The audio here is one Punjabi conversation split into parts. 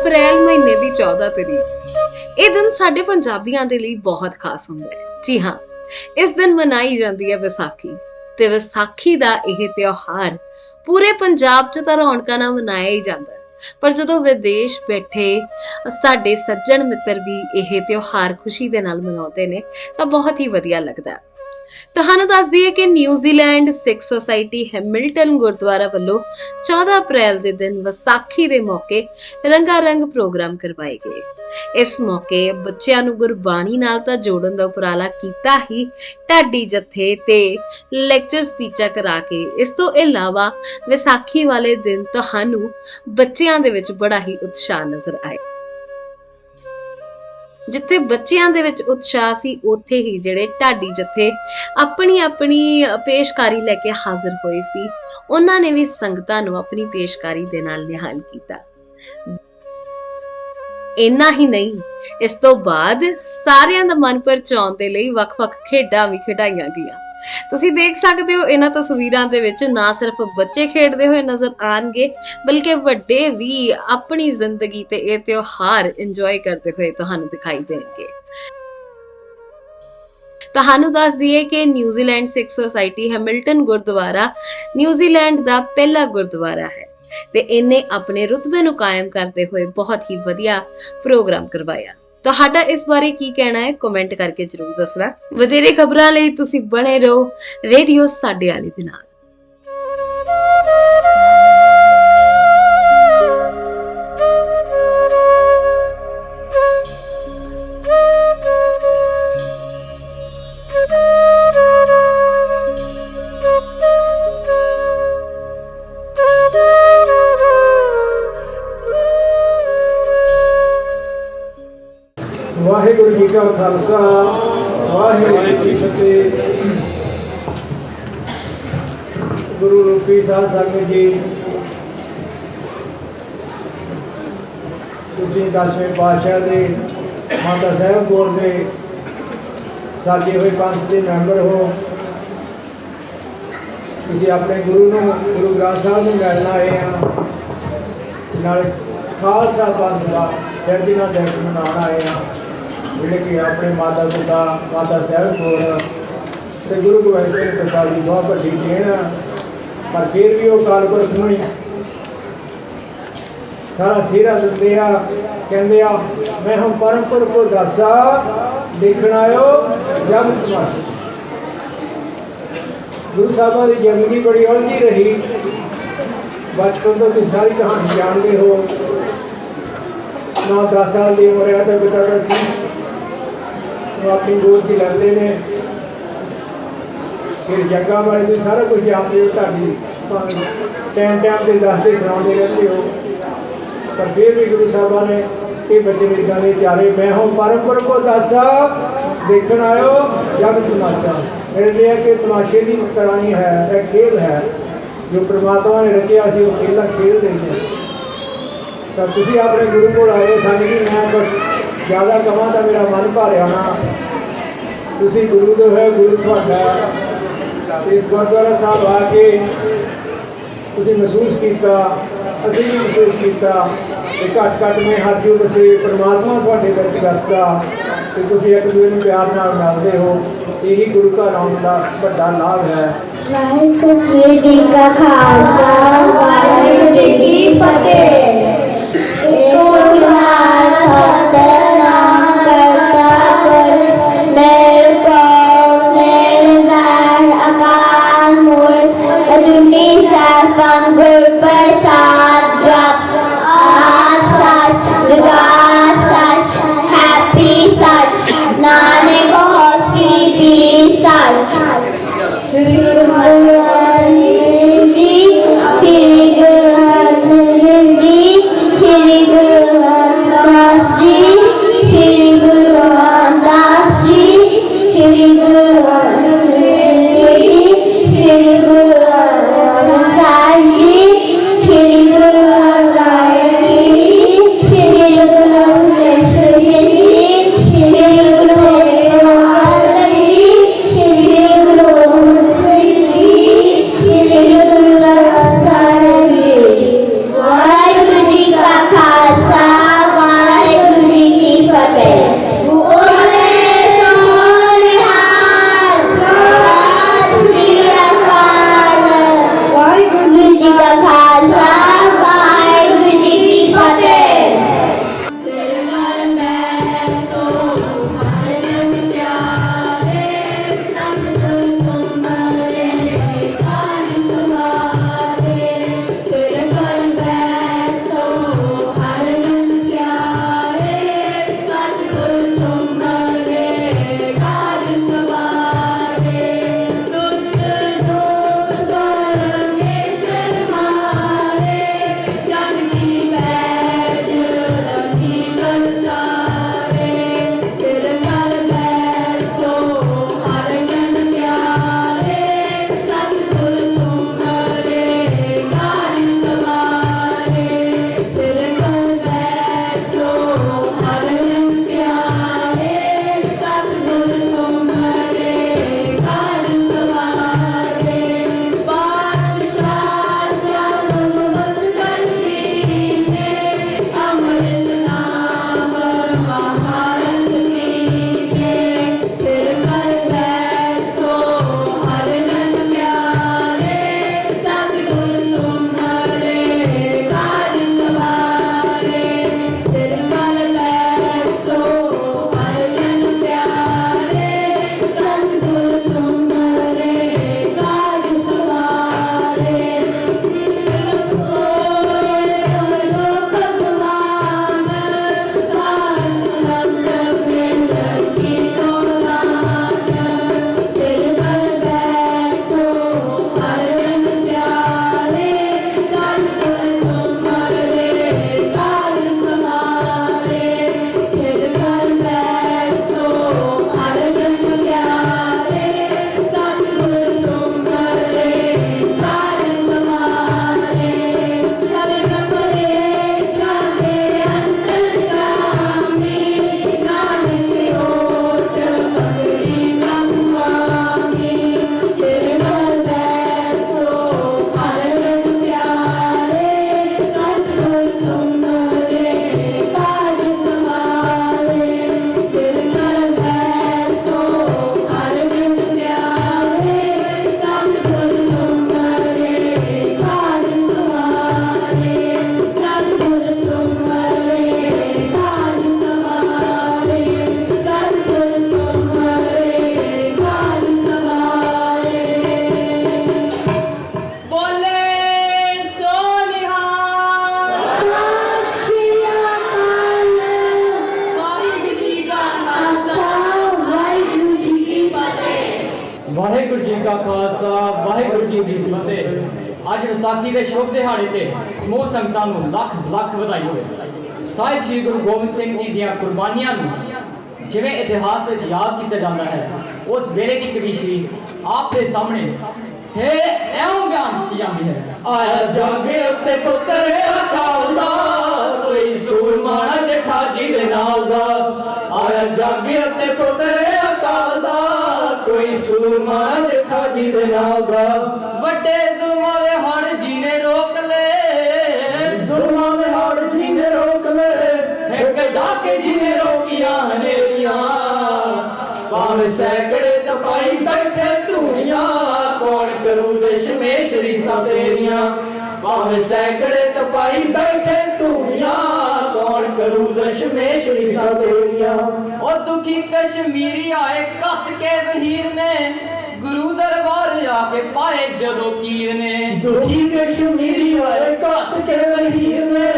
ਅਪ੍ਰੈਲ ਮਹੀਨੇ ਦੀ 14 ਤਰੀਕ। ਇਹ ਦਿਨ ਸਾਡੇ ਪੰਜਾਬੀਆਂ ਦੇ ਲਈ ਬਹੁਤ ਖਾਸ ਹੁੰਦਾ ਹੈ ਜੀ ਹਾਂ, ਇਸ ਦਿਨ ਮਨਾਈ ਜਾਂਦੀ ਹੈ ਵਿਸਾਖੀ ਤੇ ਵਿਸਾਖੀ ਦਾ ਇਹ ਤਿਉਹਾਰ ਪੂਰੇ ਪੰਜਾਬ 'ਚ ਤਾਂ ਰੌਣਕਾਂ ਨਾਲ ਮਨਾਇਆ ਹੀ ਜਾਂਦਾ ਹੈ। ਪਰ ਜਦੋਂ ਵਿਦੇਸ਼ ਬੈਠੇ ਸਾਡੇ ਸੱਜਣ ਮਿੱਤਰ ਵੀ ਇਹ ਤਿਉਹਾਰ ਖੁਸ਼ੀ ਦੇ ਨਾਲ ਮਨਾਉਂਦੇ ਨੇ ਤਾਂ ਬਹੁਤ ਹੀ ਵਧੀਆ ਲੱਗਦਾ ਹੈ। ਤੁਹਾਨੂੰ ਦੱਸ ਦਈਏ ਕਿ New Zealand Sikh society Hamilton gurdwara ਵੱਲੋਂ 14 ਅਪ੍ਰੈਲ ਦੇ ਦਿਨ ਵਿਸਾਖੀ ਦੇ ਮੌਕੇ ਰੰਗਾਰੰਗ ਪ੍ਰੋਗਰਾਮ ਕਰਵਾਏ ਗਏ। ਇਸ ਮੌਕੇ ਬੱਚਿਆਂ ਨੂੰ ਗੁਰਬਾਣੀ ਨਾਲ ਤਾਂ ਜੋੜਨ ਦਾ ਉਪਰਾਲਾ ਕੀਤਾ ਹੀ ਢਾਡੀ ਜੱਥੇ ਤੇ ਲੈਕਚਰ ਸਪੀਚਾਂ ਕਰਾ ਕੇ ਇਸ ਤੋਂ ਇਲਾਵਾ ਵਿਸਾਖੀ ਵਾਲੇ ਦਿਨ ਤੁਹਾਨੂੰ ਬੱਚਿਆਂ ਦੇ ਵਿੱਚ ਬੜਾ ਹੀ ਉਤਸ਼ਾਹ ਨਜ਼ਰ ਆਏ ਜਿੱਥੇ ਬੱਚਿਆਂ ਦੇ ਵਿੱਚ ਉਤਸ਼ਾਹ ਸੀ, ਉੱਥੇ ਹੀ ਜਿਹੜੇ ਢਾਡੀ ਜਥੇ ਆਪਣੀ ਆਪਣੀ ਪੇਸ਼ਕਾਰੀ ਲੈ ਕੇ ਹਾਜ਼ਰ ਹੋਏ ਸੀ। ਉਹਨਾਂ ਨੇ ਵੀ ਸੰਗਤਾਂ ਨੂੰ ਆਪਣੀ ਪੇਸ਼ਕਾਰੀ ਦੇ ਨਾਲ ਨਿਹਾਲ ਕੀਤਾ। ਇੰਨਾ ਹੀ ਨਹੀਂ, ਇਸ ਤੋਂ ਬਾਅਦ ਸਾਰਿਆਂ ਦਾ ਮਨ ਪਰਚਾਉਣ ਦੇ ਲਈ ਵੱਖ-ਵੱਖ ਖੇਡਾਂ ਵੀ ਖਿਡਾਈਆਂ ਗਈਆਂ। ਤੁਸੀਂ ਦੇਖ ਸਕਦੇ ਹੋ, ਇਹਨਾਂ ਤਸਵੀਰਾਂ ਦੇ ਵਿੱਚ ਨਾ ਸਿਰਫ ਬੱਚੇ ਖੇਡਦੇ ਹੋਏ ਨਜ਼ਰ ਆਣਗੇ, ਬਲਕਿ ਵੱਡੇ ਵੀ ਆਪਣੀ ਜ਼ਿੰਦਗੀ ਤੇ ਇਹ ਤਿਉਹਾਰ ਇੰਜੋਏ ਕਰਦੇ ਹੋਏ ਤੁਹਾਨੂੰ ਦਿਖਾਈ ਦੇਣਗੇ। ਤੁਹਾਨੂੰ ਦੱਸ ਦਈਏ ਕਿ New Zealand Sikh society Hamilton gurdwara New Zealand ਦਾ ਪਹਿਲਾ ਗੁਰਦੁਆਰਾ ਹੈ ਤੇ ਇਹਨੇ ਆਪਣੇ ਰੁਤਬੇ ਨੂੰ ਕਾਇਮ ਕਰਦੇ ਹੋਏ ਬਹੁਤ ਹੀ ਵਧੀਆ ਪ੍ਰੋਗਰਾਮ ਕਰਵਾਇਆ। ਤੁਹਾਡਾ ਇਸ ਬਾਰੇ ਕੀ ਕਹਿਣਾ ਹੈ? ਕਮੈਂਟ ਕਰਕੇ ਜਰੂਰ ਦੱਸਣਾ। ਵਧੇਰੇ ਖਬਰਾਂ ਲਈ ਤੁਸੀਂ ਬਣੇ ਰਹੋ ਰੇਡੀਓ ਸਾਡੇ ਵਾਲੇ ਦੇ ਨਾਲ। ਕਾ ਖਾਲਸਾ, ਵਾਹਿਗੁਰੂ ਜੀ ਫਤਿਹ। ਗੁਰੂ ਰੂਪੀ ਸਾਧ ਸੰਗਤ ਜੀ, ਤੁਸੀਂ ਦਸਵੇਂ ਪਾਤਸ਼ਾਹ ਦੇ, ਮਾਤਾ ਸਾਹਿਬ ਕੋਰ ਦੇ ਸਾਜੇ ਹੋਏ ਪੰਥ ਦੇ ਮੈਂਬਰ ਹੋ। ਤੁਸੀਂ ਆਪਣੇ ਗੁਰੂ ਨੂੰ, ਗੁਰੂ ਗ੍ਰੰਥ ਸਾਹਿਬ ਨੂੰ ਮਿਲਣ ਆਏ ਆ। ਨਾਲ ਖਾਲਸਾ ਪੰਥ ਦਾ ਸਿਰਜਣਾ ਦਿਵਸ ਮਨਾਉਣ ਆਏ ਆ। ਜਿਹੜੇ ਕਿ ਆਪਣੇ ਮਾਤਾ ਪਿਤਾ, ਮਾਤਾ ਸਾਹਿਬ ਕੋਲ ਤੇ ਗੁਰੂ ਗੋਬਿੰਦ ਸਿੰਘ ਪਿਤਾ ਦੀ ਬਹੁਤ ਵੱਡੀ ਦੇਣ ਆ। ਪਰ ਫਿਰ ਵੀ ਉਹ ਕਾਲਪੁਰਖ ਨੂੰ ਹੀ ਸਾਰਾ ਸਿਹਰਾ ਦਿੰਦੇ ਆ, ਕਹਿੰਦੇ ਆ, ਮੈਂ ਹਮ ਪਰਮਪੁਰ ਕੋ ਦਾਸਾ ਦੇਖਣ ਆਇਓ ਜਗ ਤਮਾਸ਼ਾ ਗੁਰੂ ਸਾਹਿਬਾਂ ਦੀ ਜ਼ਿੰਦਗੀ ਬੜੀ ਉਲਝੀ ਰਹੀ। ਬਚਪਨ ਤੋਂ ਤੁਸੀਂ ਸਾਰੀ ਕਹਾਣੀ ਜਾਣਦੇ ਹੋ। ਨੌ ਦਸ ਸਾਲ ਦੀ ਉਮਰ ਹੈ ਤਾਂ ਪਿਤਾ ਦਾ ਸੀ। ਆਪਣੀ ਗੋਦ 'ਚ ਲੈਂਦੇ ਨੇ। ਫਿਰ ਜੱਗਾ ਬਾਰੇ ਤੁਸੀਂ ਸਾਰਾ ਕੁਝ ਜਾਣਦੇ ਹੋ ਤੁਹਾਡੀ ਟਾਈਮ ਟਾਈਮ ਤੇ ਦੱਸਦੇ ਸੁਣਾਉਂਦੇ ਰਹਿੰਦੇ ਹੋ। ਪਰ ਫਿਰ ਵੀ ਗੁਰੂ ਸਾਹਿਬਾਂ ਨੇ ਇਹ ਬੱਚੇ ਇਦਾਂ ਦੇ ਚਾਰੇ, ਮੈਂ ਹਾਂ ਪਰਮਪੁਰ ਕੋ ਦਾਸਾ, ਦੇਖਣ ਆਇਓ ਜਗ ਤਮਾਸ਼ਾ। ਮੇਰੇ ਲਈ ਹੈ ਕਿ ਤਮਾਸ਼ੇ ਦੀ ਕਰਾਣੀ ਹੈ, ਇਹ ਖੇਡ ਹੈ। ਜੋ ਪ੍ਰਮਾਤਮਾ ਨੇ ਰਚਿਆ ਸੀ, ਉਹ ਖੇਡਾਂ ਖੇਡ ਰਹੇ ਨੇ ਤਾਂ ਤੁਸੀਂ ਆਪਣੇ ਗੁਰੂ ਕੋਲ ਆਏ ਸਾਨੂੰ ਕਿ ਮੈਂ ਬਸ ਜ਼ਿਆਦਾ ਕਮਾਂ ਤਾਂ ਮੇਰਾ ਮਨ ਭਰਿਆ ਨਾ। ਤੁਸੀਂ ਗੁਰੂ ਦੇ ਹੋਏ ਗੁਰੂ ਤੁਹਾਡਾ ਇਸ ਗੁਰਦੁਆਰਾ ਸਾਹਿਬ ਆ ਕੇ ਤੁਸੀਂ ਮਹਿਸੂਸ ਕੀਤਾ, ਅਸੀਂ ਵੀ ਮਹਿਸੂਸ ਕੀਤਾ ਕਿ ਘੱਟ ਘੱਟ ਮੈਂ ਹੱਥ ਜੋ ਬਸੇ ਪ੍ਰਮਾਤਮਾ ਤੁਹਾਡੇ ਵਿੱਚ ਵਸਦਾ ਤੇ ਤੁਸੀਂ ਇੱਕ ਦੂਜੇ ਨੂੰ ਪਿਆਰ ਨਾਲ ਮਿਲਦੇ ਹੋ। ਇਹੀ ਗੁਰੂ ਘਰ ਆਉਣ ਦਾ ਵੱਡਾ ਲਾਭ ਹੈ। ਵਾਹਿਗੁਰੂ ਜੀ ਕਾ ਖਾਲਸਾ, ਵਾਹਿਗੁਰੂ ਜੀ ਕੀ ਫਤਿਹ। ਏਕੋ ਅਜੂਨੀ ਸਰਬੰ ਪ੍ਰਸਾਦ ਜਪ। ਆਦ ਸੱਚ ਜੁਗਾ ਸੱਚ, ਹੈਪੀ ਸੱਚ, ਨਾਨਕ ਹੋਸੀ ਵੀ ਸੱਚ। ਸ਼੍ਰੀ ਗੁਰੂ ਖਾਲਸਾ, ਵਾਹਿਗੁਰੂ ਜੀ ਕੀ ਫਤਿਹ। ਅੱਜ ਵਿਸਾਖੀ ਦੇ ਸ਼ੁਭ ਦਿਹਾੜੇ ਤੇ ਸਮੂਹ ਸੰਗਤਾਂ ਨੂੰ ਲੱਖ ਲੱਖ ਵਧਾਈ ਹੋਵੇ। ਸਾਹਿਬ ਸ੍ਰੀ ਗੁਰੂ ਗੋਬਿੰਦ ਸਿੰਘ ਜੀ ਦੀਆਂ ਕੁਰਬਾਨੀਆਂ ਨੂੰ ਜਿਵੇਂ ਇਤਿਹਾਸ ਵਿੱਚ ਯਾਦ ਕੀਤਾ ਜਾਂਦਾ ਹੈ, ਉਸ ਵੇਲੇ ਦੀ ਕਵੀਸ਼ੀ ਆਪ ਦੇ ਸਾਹਮਣੇ ਹੈ ਐਉਂ ਬਿਆਨ ਕੀਤੀ ਜਾਂਦੀ ਹੈ। ਆਇਆ ਜਾਗੇ ਉੱਤੇ ਪੁੱਤਰ ਅਕਾਲ ਦਾ, ਕੋਈ ਸੂਰਮਾ ਨਾ ਜੀ ਦੇ ਨਾਲ ਦਾ। ਆਇਆ ਜਾਗੇ ਉੱਤੇ ਪੁੱਤਰ ਅਕਾਲ ਦਾ। ਕੋਈ ਸੂਰਮਾ ਨਾ ਡਿਠਾ ਜੀ ਦੇ ਨਾਲ ਦਾ। ਵੱਡੇ ਜ਼ੁਲਮਾਂ ਦੇ ਹੜ ਜੀ ਨੇ ਰੋਕ ਲਏ ਜ਼ੁਲਮਾਂ ਦੇ ਹੜ ਜੀ ਨੇ ਰੋਕ ਲਏ ਇੱਕ ਡਾਕੇ ਜੀ ਨੇ ਰੋਕੀਆਂ ਹਨੇਰੀਆਂ। ਭਾਵੇਂ ਸੈਕੜੇ ਤਪਾਈ ਬੈਠੇ ਧੂਣੀਆਂ। ਕੌਣ ਕਰੂ ਦਸ਼ਮੇਸ਼ ਰੀਸਾਂ ਤੇਰੀਆਂ। ਭਾਵੇਂ ਸੈਕੜੇ ਤਪਾਈ ਬੈਠੇ ਧੂਣੀਆਂ। ਕੌਣ ਕਰੂ ਦਸ਼ਮੇਸ਼ ਰੀਸਾਂ ਤੇਰੀਆਂ ਉਹ ਦੁਖੀ ਕਸ਼ਮੀਰੀ ਆਏ ਕੱਤ ਕੇ ਵਹੀਰ ਨੇ ਗੁਰੂ ਦਰਬਾਰ ਆ ਕੇ ਪਾਏ ਜਦੋਂ ਕੀਰ ਨੇ ਦੁਖੀ ਕਸ਼ਮੀਰੀ ਆਏ ਘੱਟ ਕੇ ਵਹੀਰ ਨੇ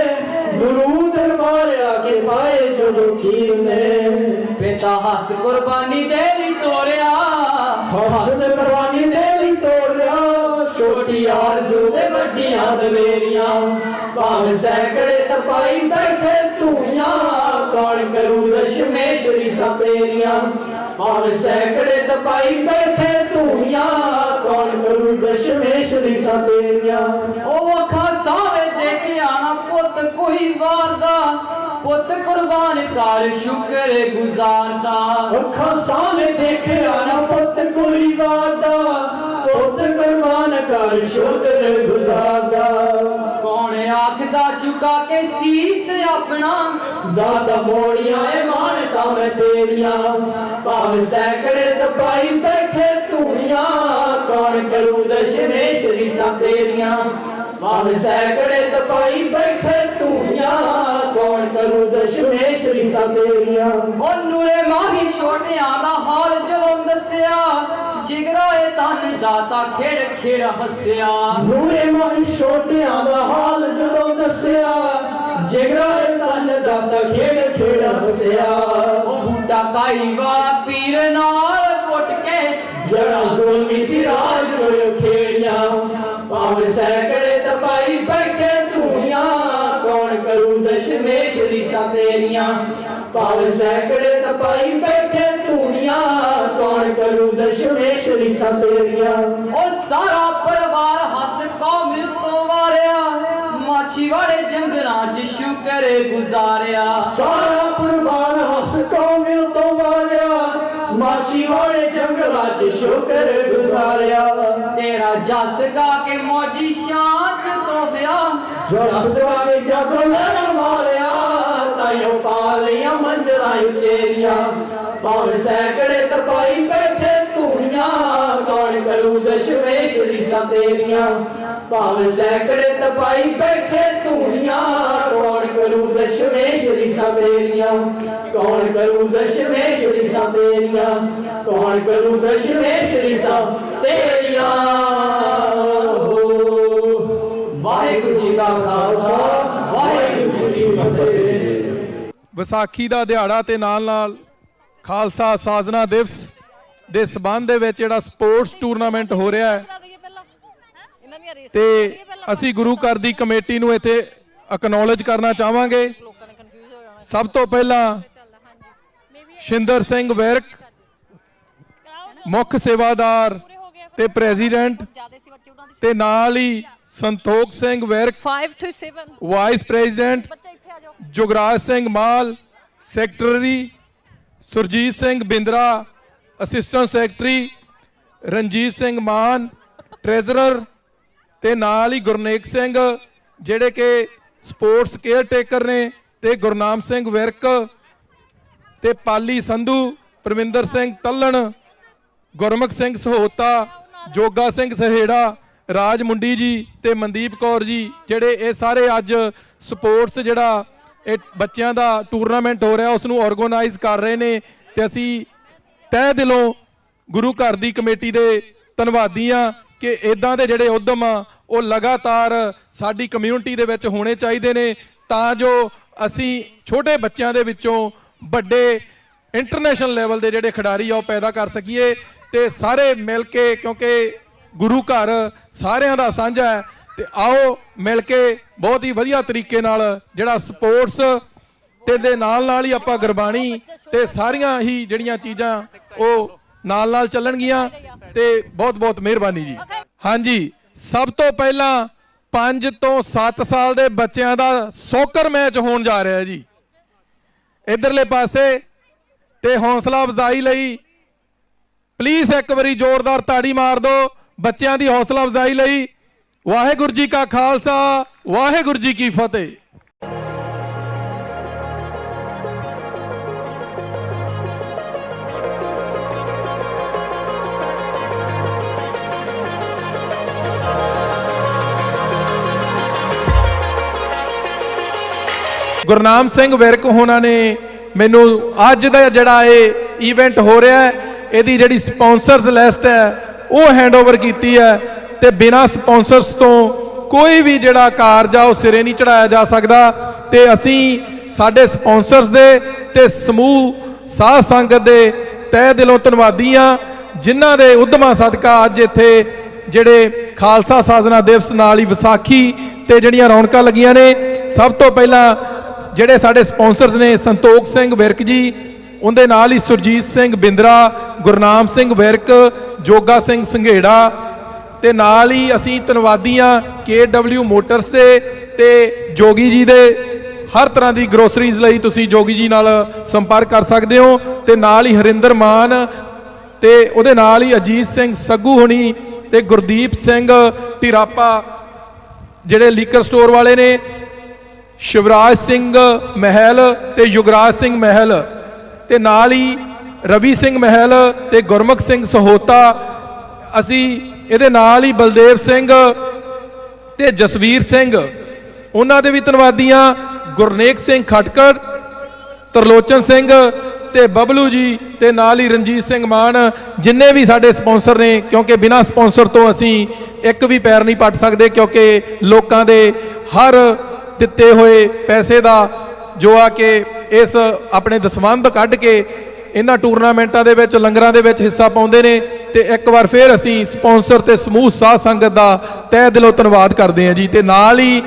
ਗੁਰੂ ਦਰਬਾਰ ਆ ਕੇ ਪਾਏ ਜਦੋਂ ਖੀਰ ਨੇ ਪਿਤਾ ਹੱਸ ਕੁਰਬਾਨੀ ਦੇ ਲਈ ਤੋਰਿਆ ਹੱਸ ਕੁਰਬਾਨੀ ਦੇ ਲਈ ਤੋੜਿਆ ਛੋਟੀ ਆਰਜ਼ੂ ਤੇ ਵੱਡੀਆਂ ਦਲੇਰੀਆਂ ਭਾਵੇਂ ਸੈਕੜੇ ਤਪਾਈ ਬੈਠੇ ਧੂਣੀਆਂ ਕੌਣ ਕਰੂ ਦਸ਼ਮੇਸ਼ ਰੀਸਾਂ ਤੇਰੀਆਂ ਭਾਵੇਂ ਸੈਕੜੇ ਤਪਾਈ ਬੈਠੇ ਧੂਣੀਆਂ ਕੌਣ ਕਰੂ ਦਸ਼ਮੇਸ਼ ਰੀਸਾਂ ਤੇਰੀਆਂ ਉਹ ਅੱਖਾਂ ਸਾਵੇ ਦੇਖਿਆ ਨਾ ਪੁੱਤ ਕੋਈ ਵਾਰਦਾ। ਪੁੱਤ ਕੁਰਬਾਨ ਕਰ ਸ਼ੁਕਰ ਗੁਜ਼ਾਰਦਾ ਅੱਖਾਂ ਸਾਹਮਣੇ ਦੇਖਿਆ ਨਾ ਪੁੱਤ ਕੋਈ ਵਾਦਾ ਪੁੱਤ ਕੁਰਬਾਨ ਕਰ ਸ਼ੁਕਰ ਗੁਜ਼ਾਰਦਾ ਕੌਣ ਆਖਦਾ ਚੁਕਾ ਕੇ ਸੀਸ ਆਪਣਾ। ਦਾਦਾ ਮੋੜੀਆਂ ਏ ਮਾਨਤਾ ਮੈਂ ਤੇਰੀਆਂ। ਭਾਵੇਂ ਸੈਕੜੇ ਤਪਾਈ ਬੈਠੇ ਧੂਣੀਆਂ ਕੌਣ ਕਰੂ ਦਸ਼ਮੇਸ਼ ਰੀਸਾਂ ਤੇਰੀਆਂ। ਭਾਵੇਂ ਸੈਕੜੇ ਤਪਾਈ ਬੈਠੇ ਧੂਣੀਆਂ ਕੌਣ ਕਰੂ ਦਸ਼ਮੇਸ਼ ਰੀਸਾਂ ਤੇਰੀਆਂ। ਉਹ ਨੂਰੇ ਮਾਹੀ ਛੋਟਿਆਂ ਦਾ ਹਾਲ ਜਦੋਂ ਦੱਸਿਆ ਜਿਗਰਾ ਏ ਤਨ ਦਾਤਾ ਖੇੜ ਖੇੜ ਹੱਸਿਆ। ਨੂਰੇ ਮਾਹੀ ਛੋਟਿਆਂ ਦਾ ਹਾਲ ਜਦੋਂ ਦੱਸਿਆ ਜਿਗਰਾ ਏ ਤਨ ਦਾਤਾ ਖੇਡ ਖੇਡ ਹੱਸਿਆ। ਉਹ ਬੂਟਾ ਕਾਈ ਵਾਲਾ ਪੀਰ ਨਾਲ ਪੁੱਟ ਕੇ ਜੜਾ ਜ਼ੁਲਮੀ ਸੀ ਰਾਜ ਚੋਰ ਖੇੜੀਆਂ ਭਾਵੇਂ ਸੈਕੜੇ ਤਪਾਈ ਬੈਠੇ ਧੂਣੀਆਂ ਕੌਣ ਕਰੂ ਦਸ਼ਮੇਸ਼ ਰੀਸਾਂ ਤੇਰੀਆਂ ਭਾਵੇਂ ਸੈਕੜੇ ਤਪਾਈ ਬੈਠੇ ਧੂਣੀਆਂ ਕੌਣ ਕਰੂ ਦਸ਼ਮੇਸ਼ ਰੀਸਾਂ ਤੇਰੀਆਂ ਉਹ ਸਾਰਾ ਪਰਿਵਾਰ ਹੱਸ ਕੌਮ ਤੋਂ ਵਾਰਿਆ ਮਾਛੀ ਵਾਲੇ ਜੰਗਲਾਂ 'ਚ ਸ਼ੁਕਰ ਗੁਜ਼ਾਰਿਆ ਸਾਰਾ ਪਰਿਵਾਰ ਹੱਸ ਕੌਮਿਆਂ ਤੋਂ ਵਾਰਿਆ ਮਾਛੀ ਵਾਲੇ ਜੰਗਲਾਂ 'ਚ ਸ਼ੁਕਰ ਗੁਜ਼ਾਰਿਆ ਤੇਰਾ ਜਸ ਗਾ ਕੇ ਮੌਜੀ ਸ਼ਾਂਤ ਤੋਂ ਵਿਆਹ ਜੋ ਰਸਵਾ ਵਿੱਚ ਜਦੋਂ ਲੜਾ ਮਾਰਿਆ ਤਾਈਓ ਪਾਲੀਆਂ ਮੰਜ਼ਲਾਂ ਉਚੇਰੀਆਂ ਭਾਵੇਂ ਸੈਕੜੇ ਤਪਾਈ ਬੈਠੇ ਧੂਣੀਆਂ, ਕੌਣ ਕਰੂ ਦਸ਼ਮੇਸ਼ ਰੀਸਾਂ ਤੇਰੀਆਂ? ਭਾਵੇਂ ਸੈਕੜੇ ਤਪਾਈ ਬੈਠੇ ਧੂਣੀਆਂ, ਕੌਣ ਕਰੂ ਦਸ਼ਮੇਸ਼ ਰੀਸਾਂ ਤੇਰੀਆਂ? ਕੌਣ ਕਰੂ ਦਸ਼ਮੇਸ਼ ਰੀਸਾਂ ਤੇਰੀਆਂ? ਕੌਣ ਕਰੂ ਦਸ਼ਮੇਸ਼ ਰੀਸਾਂ ਤੇਰੀਆਂ? ਵਾਹਿਗੁਰੂ ਜੀ ਕਾ ਖਾਲਸਾ, ਵਾਹਿਗੁਰੂ ਜੀ ਕੀ ਫਤਿਹ। ਵਿਸਾਖੀ ਦਾ ਦਿਹਾੜਾ ਤੇ ਨਾਲ ਨਾਲ ਖਾਲਸਾ ਸਾਜਨਾ ਦਿਵਸ ਦੇ ਸਬੰਧ ਦੇ ਵਿੱਚ ਜਿਹੜਾ ਸਪੋਰਟਸ ਟੂਰਨਾਮੈਂਟ ਹੋ ਰਿਹਾ ਹੈ। ਤੇ ਅਸੀਂ ਗੁਰੂ ਘਰ ਦੀ ਕਮੇਟੀ ਨੂੰ ਇੱਥੇ ਅਕਨੌਲੇਜ ਕਰਨਾ ਚਾਹਾਂਗੇ। ਸਭ ਤੋਂ ਪਹਿਲਾਂ ਸ਼ਿੰਦਰ ਸਿੰਘ ਵਿਰਕ ਮੁੱਖ ਸੇਵਾਦਾਰ ਤੇ ਪ੍ਰੈਜ਼ੀਡੈਂਟ ਤੇ ਨਾਲ ਹੀ Santokh Singh Virk 5 to 7 vice president Jugraj Singh Mal, secretary Surjit Singh Bindra, assistant secretary Ranjit Singh Mann, treasurer ਤੇ ਨਾਲ ਹੀ ਗੁਰਨੇਕ ਸਿੰਘ, ਜਿਹੜੇ ਕਿ ਸਪੋਰਟਸ ਕੇਅਰ ਟੇਕਰ ਨੇ ਤੇ ਗੁਰਨਾਮ ਸਿੰਘ ਵਿਰਕ ਤੇ ਪਾਲੀ ਸੰਧੂ, ਪਰਮਿੰਦਰ ਸਿੰਘ ਤੱਲਣ, ਗੁਰਮੁਖ ਸਿੰਘ ਸਹੋਤਾ, ਜੋਗਾ ਸਿੰਘ ਸਹੇੜਾ, ਰਾਜ ਮੁੰਡੀ ਜੀ ਤੇ ਮਨਦੀਪ ਕੌਰ ਜੀ, ਜਿਹੜੇ ਇਹ ਸਾਰੇ ਅੱਜ ਸਪੋਰਟਸ ਜਿਹੜਾ ਇਹ ਬੱਚਿਆਂ ਦਾ ਟੂਰਨਾਮੈਂਟ ਹੋ ਰਿਹਾ ਉਸ ਨੂੰ ਆਰਗੇਨਾਈਜ਼ ਕਰ ਰਹੇ ਨੇ ਤੇ ਅਸੀਂ ਤਹਿ ਦਿਲੋਂ ਗੁਰੂ ਘਰ ਦੀ ਕਮੇਟੀ ਦੇ ਧੰਨਵਾਦੀ ਆ ਕਿ ਇਦਾਂ ਦੇ ਜਿਹੜੇ ਉਦਮ ਆ, ਉਹ ਲਗਾਤਾਰ ਸਾਡੀ ਕਮਿਊਨਿਟੀ ਦੇ ਵਿੱਚ ਹੋਣੇ ਚਾਹੀਦੇ ਨੇ ਤਾਂ ਜੋ ਅਸੀਂ ਛੋਟੇ ਬੱਚਿਆਂ ਦੇ ਵਿੱਚੋਂ ਵੱਡੇ ਇੰਟਰਨੈਸ਼ਨਲ ਲੈਵਲ ਦੇ ਜਿਹੜੇ ਖਿਡਾਰੀ ਆ, ਉਹ ਪੈਦਾ ਕਰ ਸਕੀਏ ਤੇ ਸਾਰੇ ਮਿਲ ਕੇ, ਕਿਉਂਕਿ ਗੁਰੂ ਘਰ ਸਾਰਿਆਂ ਦਾ ਸਾਂਝਾ ਹੈ ਤੇ ਆਓ ਮਿਲ ਕੇ ਬਹੁਤ ਹੀ ਵਧੀਆ ਤਰੀਕੇ ਨਾਲ ਜਿਹੜਾ ਸਪੋਰਟਸ ਤੇ ਦੇ ਨਾਲ ਨਾਲ ਹੀ ਆਪਾਂ ਗੁਰਬਾਣੀ ਤੇ ਸਾਰੀਆਂ ਹੀ ਜਿਹੜੀਆਂ ਚੀਜ਼ਾਂ ਉਹ ਨਾਲ ਨਾਲ ਚੱਲਣਗੀਆਂ ਤੇ ਬਹੁਤ ਬਹੁਤ ਮਿਹਰਬਾਨੀ ਜੀ। ਹਾਂਜੀ ਸਭ ਤੋਂ ਪਹਿਲਾਂ 5 ਤੋਂ 7 ਸਾਲ ਦੇ ਬੱਚਿਆਂ ਦਾ ਸੋਕਰ ਮੈਚ ਹੋਣ ਜਾ ਰਿਹਾ ਜੀ। ਇਧਰਲੇ ਪਾਸੇ ਤੇ ਹੌਸਲਾ ਅਫਜ਼ਾਈ ਲਈ ਪਲੀਜ਼ ਇੱਕ ਵਾਰੀ ਜ਼ੋਰਦਾਰ ਤਾੜੀ ਮਾਰ ਦਿਓ। ਬੱਚਿਆਂ ਦੀ ਹੌਸਲਾ ਅਫਜ਼ਾਈ ਲਈ ਵਾਹਿਗੁਰੂ ਜੀ ਕਾ ਖਾਲਸਾ, ਵਾਹਿਗੁਰੂ ਜੀ ਕੀ ਫਤਿਹ। ਗੁਰਨਾਮ ਸਿੰਘ ਵਿਰਕ ਹੋਣਾ ਨੇ ਮੈਨੂੰ ਅੱਜ ਦਾ ਜਿਹੜਾ ਇਹ ਈਵੈਂਟ ਹੋ ਰਿਹਾ ਹੈ, ਇਹਦੀ ਜਿਹੜੀ ਸਪਾਂਸਰਸ ਲਿਸਟ ਹੈ, ਉਹ ਹੈਂਡਓਵਰ ਕੀਤੀ ਹੈ। ਤੇ ਬਿਨਾਂ ਸਪਾਂਸਰਸ ਤੋਂ ਕੋਈ ਵੀ ਜਿਹੜਾ ਕਾਰਜ ਆ, ਉਹ ਸਿਰੇ ਨਹੀਂ ਚੜਾਇਆ ਜਾ ਸਕਦਾ। ਤੇ ਅਸੀਂ ਸਾਡੇ ਸਪਾਂਸਰਸ ਦੇ ਤੇ ਸਮੂਹ, ਸਾਧ ਸੰਗਤ ਦੇ ਤਹਿ ਦਿਲੋਂ ਧੰਨਵਾਦੀ ਆ ਜਿਨ੍ਹਾਂ ਦੇ ਉਦਮਾਂ ਸਦਕਾ ਅੱਜ ਇੱਥੇ ਜਿਹੜੇ ਖਾਲਸਾ ਸਾਜਨਾ ਦਿਵਸ ਨਾਲ ਹੀ ਵਿਸਾਖੀ ਤੇ ਜਿਹੜੀਆਂ ਰੌਣਕਾਂ ਲੱਗੀਆਂ ਨੇ, ਸਭ ਤੋਂ ਪਹਿਲਾਂ ਜਿਹੜੇ ਸਾਡੇ ਸਪਾਂਸਰਸ ਨੇ ਸੰਤੋਖ ਸਿੰਘ ਵਿਰਕ ਜੀ, ਉਹਦੇ ਨਾਲ ਹੀ ਸੁਰਜੀਤ ਸਿੰਘ ਬਿੰਦਰਾ, ਗੁਰਨਾਮ ਸਿੰਘ ਵਿਰਕ, ਜੋਗਾ ਸਿੰਘ ਸੰਘੇੜਾ ਤੇ ਨਾਲ ਹੀ ਅਸੀਂ ਧੰਨਵਾਦੀ ਹਾਂ KW ਮੋਟਰਸ ਦੇ ਤੇ ਜੋਗੀ ਜੀ ਦੇ ਹਰ ਤਰ੍ਹਾਂ ਦੀ ਗਰੋਸਰੀਜ਼ ਲਈ ਤੁਸੀਂ ਜੋਗੀ ਜੀ ਨਾਲ ਸੰਪਰਕ ਕਰ ਸਕਦੇ ਹੋ ਤੇ ਨਾਲ ਹੀ ਹਰਿੰਦਰ ਮਾਨ ਤੇ ਉਹਦੇ ਨਾਲ ਹੀ ਅਜੀਤ ਸਿੰਘ ਸੱਗੂ ਹੁਣੀ ਤੇ ਗੁਰਦੀਪ ਸਿੰਘ ਢਿਰਾਪਾ ਜਿਹੜੇ ਲੀਕਰ ਸਟੋਰ ਵਾਲੇ ਨੇ, ਸ਼ਿਵਰਾਜ ਸਿੰਘ ਮਹਿਲ ਤੇ ਯੁਗਰਾਜ ਸਿੰਘ ਮਹਿਲ ਤੇ ਨਾਲ ਹੀ ਰਵੀ ਸਿੰਘ ਮਹਿਲ ਤੇ ਗੁਰਮੁਖ ਸਿੰਘ ਸਹੋਤਾ, ਅਸੀਂ ਇਹਦੇ ਨਾਲ ਹੀ ਬਲਦੇਵ ਸਿੰਘ ਤੇ ਜਸਵੀਰ ਸਿੰਘ, ਉਹਨਾਂ ਦੇ ਵੀ ਧੰਨਵਾਦੀਆਂ ਗੁਰਨੇਕ ਸਿੰਘ ਖਟਕੜ, ਤਰਲੋਚਨ ਸਿੰਘ ਤੇ ਬਬਲੂ ਜੀ ਤੇ ਨਾਲ ਹੀ ਰਣਜੀਤ ਸਿੰਘ ਮਾਨ, ਜਿੰਨੇ ਵੀ ਸਾਡੇ ਸਪਾਂਸਰ ਨੇ, ਕਿਉਂਕਿ ਬਿਨਾਂ ਸਪਾਂਸਰ ਤੋਂ ਅਸੀਂ ਇੱਕ ਵੀ ਪੈਰ ਨਹੀਂ ਪੱਟ ਸਕਦੇ, ਕਿਉਂਕਿ ਲੋਕਾਂ ਦੇ ਹਰ ਦਿੱਤੇ ਹੋਏ ਪੈਸੇ ਦਾ ਜੋ ਆ ਕਿ ਇਸ ਆਪਣੇ ਦਸਵੰਧ ਕੱਢ ਕੇ ਇਹਨਾਂ ਟੂਰਨਾਮੈਂਟਾਂ ਦੇ ਵਿੱਚ, ਲੰਗਰਾਂ ਦੇ ਵਿੱਚ ਹਿੱਸਾ ਪਾਉਂਦੇ ਨੇ ਤੇ ਇੱਕ ਵਾਰ ਫੇਰ ਅਸੀਂ ਸਪਾਂਸਰ ਤੇ ਸਮੂਹ ਸਾਧ ਸੰਗਤ ਦਾ ਤਹਿ ਦਿਲੋਂ ਧੰਨਵਾਦ ਕਰਦੇ ਹਾਂ ਜੀ। ਤੇ ਨਾਲ ਹੀ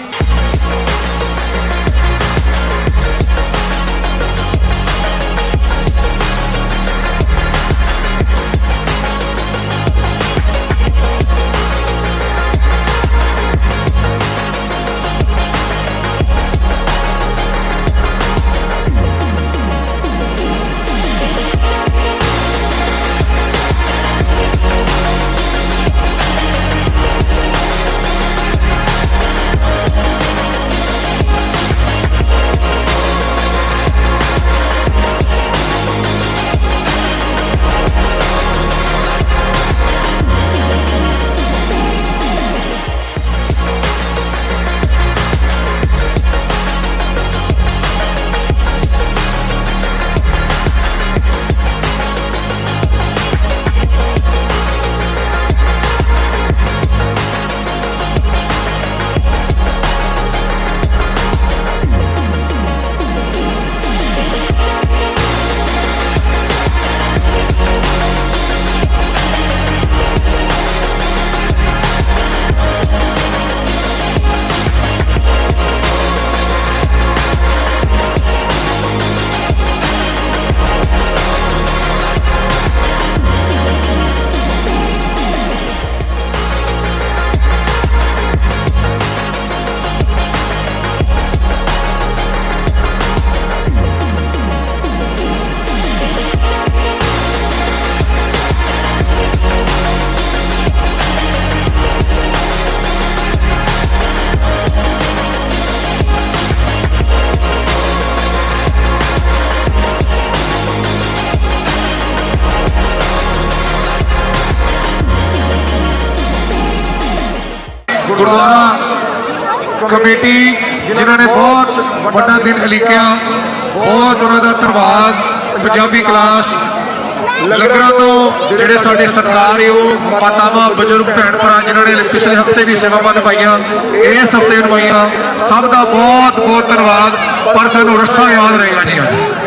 ਗੁਰਦੁਆਰਾ ਕਮੇਟੀ, ਜਿਨ੍ਹਾਂ ਨੇ ਬਹੁਤ ਵੱਡਾ ਦਿਨ ਲਿਖਿਆ ਬਹੁਤ ਉਹਨਾਂ ਦਾ ਧੰਨਵਾਦ, ਪੰਜਾਬੀ ਕਲਾਸ। ਲੰਗਰਾਂ ਤੋਂ ਜਿਹੜੇ ਸਾਡੇ ਸਰਕਾਰਯੋਗ ਮਾਤਾਵਾਂ, ਬਜ਼ੁਰਗ ਭੈਣ ਭਰਾ ਜਿਨ੍ਹਾਂ ਨੇ ਪਿਛਲੇ ਹਫ਼ਤੇ ਵੀ ਸੇਵਾਵਾਂ ਨਿਭਾਈਆਂ ਇਸ ਹਫ਼ਤੇ ਨਿਭਾਈਆਂ ਸਭ ਦਾ ਬਹੁਤ ਬਹੁਤ ਧੰਨਵਾਦ, ਪਰ ਸਾਨੂੰ ਰੱਸਾ ਯਾਦ ਰਹੇਗਾ ਜੀ। ਅੱਜ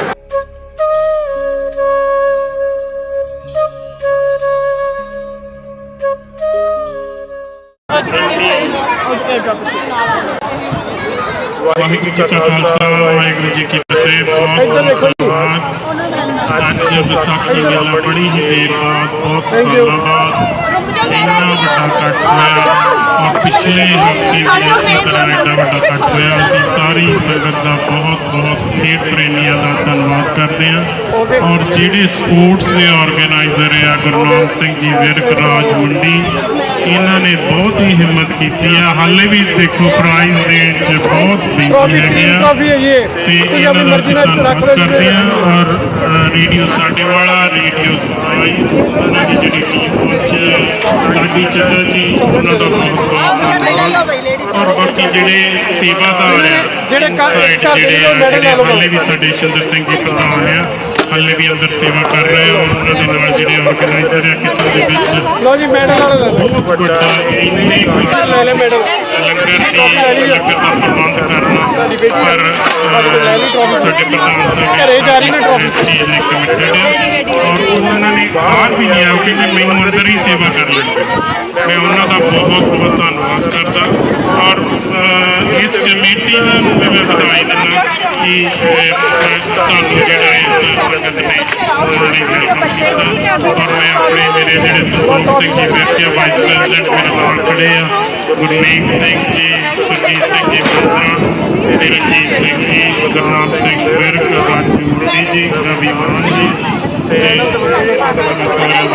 ਵਾਹਿਗੁਰੂ ਜੀ ਕਾ ਖਾਲਸਾ ਵਾਹਿਗੁਰੂ ਜੀ ਕੀ ਫਤਿਹ ਬਹੁਤ ਬਹੁਤ ਅੱਜ ਵਿਸਾਖੀ ਵਾਲਾ ਬੜੀ ਹੀ ਦੇਰ ਬਾਅਦ ਬਹੁਤ ਸਾਲਾਂ ਬਾਅਦ ਇੰਨਾ ਵੱਡਾ ਕੱਟ ਹੋਇਆ। ਔਰ ਪਿਛਲੇ ਹਫ਼ਤੇ ਵੀ ਇਸੇ ਤਰ੍ਹਾਂ ਇੰਨਾ ਵੱਡਾ ਕੱਟ ਹੋਇਆ। ਅਸੀਂ ਸਾਰੀ ਸੰਗਤ ਦਾ ਬਹੁਤ ਬਹੁਤ ਖੇਡ ਪ੍ਰੇਮੀਆਂ ਦਾ ਧੰਨਵਾਦ ਕਰਦੇ ਹਾਂ। ਔਰ ਜਿਹੜੇ ਸਪੋਰਟਸ ਦੇ ਆਰਗੇਨਾਈਜ਼ਰ ਆ ਗੁਰਨਾਮ ਸਿੰਘ ਜੀ ਵਿਰਕ ਰਾਜ ਮੰਡੀ ਇਹਨਾਂ ਨੇ ਬਹੁਤ ਹੀ ਹਿੰਮਤ ਕੀਤੀ ਆ। ਹਾਲੇ ਵੀ ਦੇਖੋ ਪ੍ਰਾਈਜ਼ ਦੇਣ ਚ ਬਹੁਤ ਬਿਜ਼ੀ ਹੈਗੇ ਆ। ਤੇ ਇਹਨਾਂ ਦਾ ਧੰਨਵਾਦ ਕਰਦੇ ਹਾਂ ਔਰ ਰੇਡੀਓ ਸਾਡੇ ਵਾਲਾ ਰੇਡੀਓ ਸਪਾਈਸ ਉਹਨਾਂ ਦੀ ਜਿਹੜੀ ਟੀਮ ਪਹੁੰਚੀ ਲਾਡੀ ਚੱਡਾ ਜੀ ਉਹਨਾਂ ਦਾ ਬਹੁਤ ਬਾਕੀ ਜਿਹੜੇ ਸੇਵਾਦਾਰ ਆ ਜਿਹੜੇ ਜਿਹੜੇ ਆ ਲੈ। ਹਾਲੇ ਵੀ ਸਾਡੇ ਚੰਦਰ ਸਿੰਘ ਜੀ ਪ੍ਰਧਾਨ ਆ ਹਾਲੇ ਵੀ ਅੰਦਰ ਸੇਵਾ ਕਰ ਰਹੇ ਆ ਔਰ ਉਹਨਾਂ ਦੇ ਨਾਲ ਜਿਹੜੇ ਆਰਗੇਨਾਈਜ਼ਰ ਆ ਕਿਚਨ ਦੇ ਵਿੱਚ। ਲਓ ਜੀ ਮੈਡਲ ਵਾਲੇ ਲੈ ਬਹੁਤ ਵੱਡਾ ਲੈ ਲੈ ਮੈਡਲ ਲੰਗਰ ਦੀ ਲੰਗਰ ਦਾ ਪ੍ਰਬੰਧ ਕਰਨਾ। ਪਰ ਸਾਡੇ ਪ੍ਰਧਾਨ ਸਾਹਿਬ ਘਰੇ ਜਾ ਰਹੀ ਨਾ ਟਰੋਫੀ। ਇਸ ਚੀਜ਼ ਲਈ ਕਮਿਟਡ ਹੈ ਔਰ ਉਹਨਾਂ ਨੇ ਬਾਹਰ ਵੀ ਨਹੀਂ ਆਇਆ ਕਿ ਮੈਨੂੰ ਅੰਦਰ ਹੀ ਸੇਵਾ ਕਰ ਲੈਣੀ ਮੈਂ ਉਹਨਾਂ ਦਾ ਬਹੁਤ ਬਹੁਤ ਧੰਨਵਾਦ ਕਰਦਾ ਔਰ ਅਹ, ਇਸ ਕਮੇਟੀ ਦਾ ਨੂੰ ਵੀ ਮੈਂ ਵਧਾਈ ਦਿੰਦਾ ਤੁਹਾਨੂੰ ਜਿਹੜਾ ਇਸ ਸੰਗਤ ਨੇ ਉਹਨਾਂ ਔਰ ਮੈਂ ਆਪਣੇ ਮੇਰੇ ਜਿਹੜੇ ਸੁਖਮਨ ਸਿੰਘ ਜੀ ਬੈਠੇ ਵਾਈਸ ਪ੍ਰੈਜ਼ੀਡੈਂਟ ਮੇਰੇ ਨਾਲ ਖੜੇ ਆ। ਗੁਰਮੀਤ ਸਿੰਘ ਜੀ, ਸੁਰਜੀਤ ਸਿੰਘ ਜੀ ਬੰਦਰਾ ਤੇ ਰਣਜੀਤ ਸਿੰਘ ਜੀ, ਗੁਰਨਾਮ ਸਿੰਘ ਵਿਰਕ ਰਾਜੂ ਮੁੰਡੀ ਜੀ, ਰਵੀ ਮਾਨ ਜੀ ਤੇ ਸਾਰੇ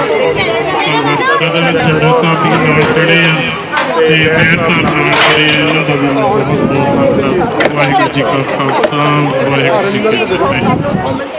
ਕਦਮ ਜੱਡਾ ਸਾਹਿਬ ਵੀ ਨਾਲ ਖੜੇ ਆ ਤੇ ਮੇਰ ਸਾਹਿਬ ਨਾਲ ਖੜੇ ਆ ਦਾ ਵੀ ਬਹੁਤ ਬਹੁਤ ਧੰਨਵਾਦ ਵਾਹਿਗੁਰੂ ਜੀ ਕਾ ਖਾਲਸਾ, ਵਾਹਿਗੁਰੂ ਜੀ ਕੀ ਫਤਿਹ।